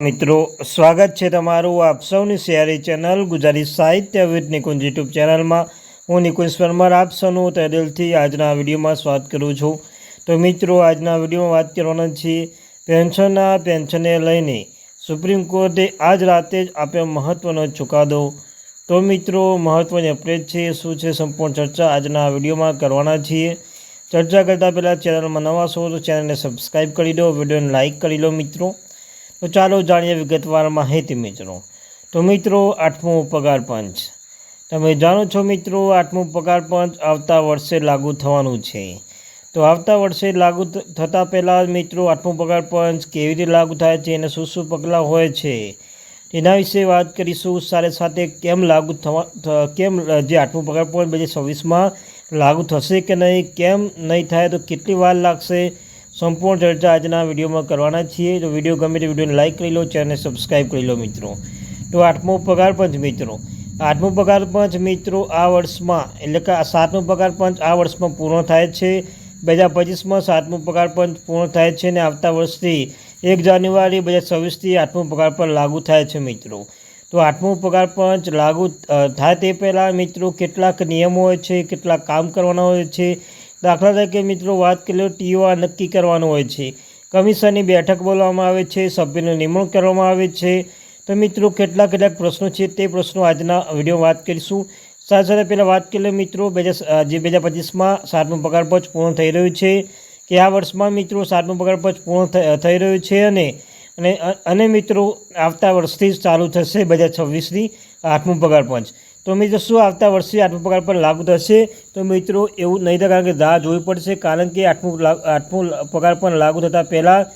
મિત્રો, સ્વાગત છે તમારું આપ સૌની શેરી ચેનલ ગુજરાતી સાહિત્ય વિથ નિકુંજ યુટ્યુબ ચેનલમાં. હું નિકુંજ પરમાર આપ સૌનું તે દિલથી આજના વિડીયોમાં સ્વાગત કરું છું. તો મિત્રો, આજના વિડીયોમાં વાત કરવાના છીએ પેન્શનના પેન્શનને લઈને. સુપ્રીમ કોર્ટે આજ રાતે જ આપ્યો મહત્ત્વનો ચુકાદો. તો મિત્રો મહત્ત્વની અપડેટ છે, શું છે સંપૂર્ણ ચર્ચા આજના વિડીયોમાં કરવાના છીએ. ચર્ચા કરતાં પહેલાં ચેનલમાં નવા છો તો ચેનલને સબસ્ક્રાઈબ કરી દો, વિડીયોને લાઇક કરી લો મિત્રો. તો ચાલો જાણીએ વિગતવાર માહિતી મિત્રો. તો મિત્રો, આઠમું પગાર પંચ. તમે જાણો છો મિત્રો, આઠમું પગાર પંચ આવતા વર્ષે લાગુ થવાનું છે. તો આવતા વર્ષે લાગુ થતાં પહેલાં મિત્રો, આઠમું પગાર પંચ કેવી રીતે લાગુ થાય છે અને શું શું પગલાં હોય છે? તેના વિશે વાત કરીશું. સાથે સાથે કેમ લાગુ થવા કેમ જે આઠમું પગાર પંચ બે હજાર છવ્વીસમાં લાગુ થશે કે નહીં, કેમ નહીં થાય, તો કેટલી વાર લાગશે? સંપૂર્ણ ચર્ચા આજના વિડીયોમાં કરવાના છીએ. તો વીડિયો ગમે તો વિડીયોને લાઇક કરી લો ચેનલને સબસ્ક્રાઈબ કરી લો મિત્રો. તો આઠમો પગાર પંચ મિત્રો. આઠમો પગાર પંચ મિત્રો આ વર્ષમાં, એટલે કે સાતમો પગાર પંચ આ વર્ષમાં પૂર્ણ થાય છે. બે હજાર પચીસમાં સાતમો પગાર પંચ પૂર્ણ થાય છે અને આવતા વર્ષથી એક જાન્યુઆરી બે હજાર છવ્વીસથી આઠમો પગાર પંચ લાગુ થાય છે મિત્રો. તો આઠમો પગાર પંચ લાગુ થાય તે પહેલાં મિત્રો કેટલાક નિયમો હોય છે, કેટલાક કામ કરવાના હોય છે દાખલા તરીકે મિત્રો વાત કરીએ ટીઓઆર નક્કી કરવાનું હોય છે. કમિશનની બેઠક બોલવામાં આવે છે, સભ્યની નિમણૂક કરવામાં આવે છે. તો મિત્રો કેટલા કેટલાક પ્રશ્નો છે તે પ્રશ્નો આજના વીડિયો વાત કરીશું. સાથે સાથે પહેલાં વાત કરીએ મિત્રો બે હજાર જે બે હજાર પચીસમાં સાતમું પગાર પંચ પૂર્ણ થઈ રહ્યું છે કે આ વર્ષમાં મિત્રો સાતમું પગાર પંચ પૂર્ણ થઈ રહ્યું છે અને અને અને મિત્રો આવતા વર્ષથી જ ચાલુ થશે બે હજાર છવ્વીસથી આઠમું પગાર પંચ. તો મિત્રો શું આવતા વર્ષે આઠમું પગાર પર લાગુ થશે? તો મિત્રો એવું નહીં થાય કારણ કે રાહ જોવી પડશે કારણ કે આઠમું આઠમું પગાર પણ લાગુ થતાં પહેલાં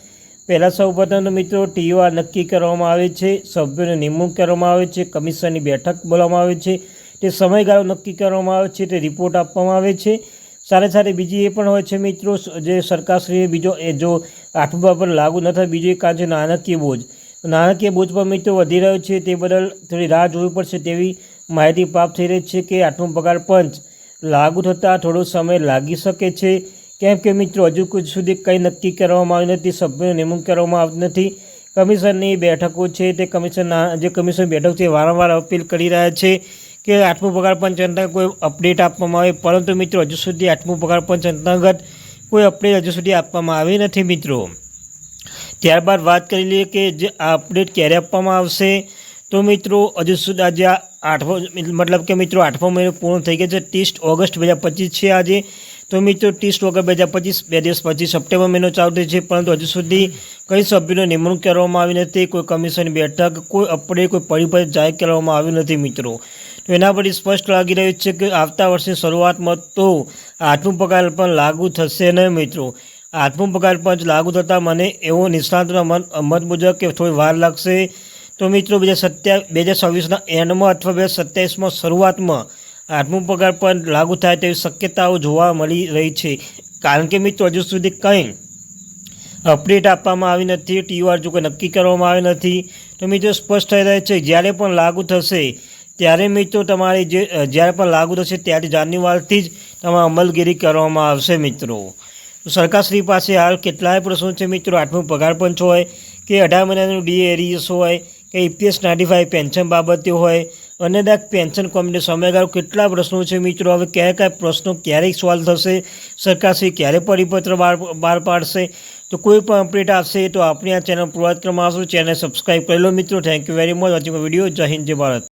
પહેલાં સૌ પ્રથમ તો મિત્રો ટીઓઆર નક્કી કરવામાં આવે છે, સભ્યોની નિમણૂક કરવામાં આવે છે કમિશનની બેઠક બોલાવવામાં આવે છે, તે સમયગાળો નક્કી કરવામાં આવે છે, તે રિપોર્ટ આપવામાં આવે છે. સાથે સાથે બીજી એ પણ હોય છે મિત્રો જે સરકારશ્રીએ બીજો એ જો આઠમું પર લાગુ ન થાય, બીજો એક કારણ છે નાણાકીય બોજ. નાણાકીય બોજ પણ મિત્રો વધી રહ્યો છે, તે બદલ થોડી રાહ જોવી પડશે તેવી માહિતી પ્રાપ્ત થઈ રહી છે કે આઠમું પગાર પંચ લાગુ થતાં થોડો સમય લાગી શકે છે. કેમ કે મિત્રો, હજુ સુધી કંઈ નક્કી કરવામાં આવ્યું નથી, સભ્યોની નિમણૂક કરવામાં આવતી નથી. કમિશનની બેઠકો છે તે કમિશનના, જે કમિશન બેઠક છે, વારંવાર અપીલ કરી રહ્યા છે કે આઠમું પગાર પંચ અંતર્ગત કોઈ અપડેટ આપવામાં આવે. પરંતુ મિત્રો, હજુ સુધી આઠમું પગાર પંચ અંતર્ગત કોઈ અપડેટ હજુ સુધી આપવામાં આવી નથી, મિત્રો. ત્યારબાદ વાત કરી લઈએ કે જે આ અપડેટ ક્યારે આપવામાં આવશે. તો મિત્રો, હજુ સુધી આજે આઠમો, મતલબ કે મિત્રો, આઠમો મહિનો પૂર્ણ થઈ ગયો છે. ત્રીસ ઓગસ્ટ બે પચીસ છે આજે. તો મિત્રો, ત્રીસ ઓગસ્ટ બે હજાર પચીસ, બે દિવસ પછી સપ્ટેમ્બર મહિનો ચાલુ છે. પરંતુ હજુ સુધી કઈ સભ્યોની નિમણૂક કરવામાં આવી નથી, કોઈ કમિશનની બેઠક, કોઈ અપડેટ કોઈ પરિપત્ર જાહેર કરવામાં આવ્યું નથી મિત્રો. તો એના પરથી સ્પષ્ટ લાગી રહ્યું છે કે આવતા વર્ષની શરૂઆતમાં તો આઠમું પગાર પણ લાગુ થશે નહીં મિત્રો. આઠમું પગાર પણ લાગુ થતાં મને એવો નિષ્ણાતોના મત મુજબ કે થોડી વાર લાગશે. તો મિત્રો, બે હજાર સત્યા, બે હજાર છવ્વીસના એન્ડમાં અથવા બે હજાર સત્યાવીસમાં શરૂઆતમાં આઠમું પગાર પણ લાગુ થાય તેવી શક્યતાઓ જોવા મળી રહી છે. કારણ કે મિત્રો, હજુ સુધી કંઈ અપડેટ આપવામાં આવી નથી, ટીઆર જો કોઈ નક્કી કરવામાં આવી નથી, તો મિત્રો સ્પષ્ટ થઈ રહે છે, જ્યારે પણ લાગુ થશે, ત્યારે મિત્રો તમારી જે જ્યારે પણ લાગુ થશે, ત્યારે જાન્યુઆરીથી જ તમારે અમલગીરી કરવામાં આવશે મિત્રો. સરકારશ્રી પાસે હાલ કેટલાય પ્રશ્નો છે મિત્રો આઠમું પગાર પંચ હોય કે અઢાર મહિનાનું ડી એરિયસ હોય કે ઈપીએસ નાઇન્ટી ફાઇવ પેન્શન બાબતે હોય. અને દાખ પેન્શન કોમિટી સમયગાળો કેટલા પ્રશ્નો છે મિત્રો? હવે કયા કયા પ્રશ્નો ક્યારે સોલ્વ થશે? સરકારશ્રી ક્યારે પરિપત્ર બહાર બહાર પાડશે? તો કોઈ પણ અપડેટ આવશે તો આપણી આ ચેનલ પૂર્વાત કરવામાં આવશે. ચેનલ સબસ્ક્રાઈબ કરી લો મિત્રો. Thank you very much watching video જય હિન્દ, જય ભારત.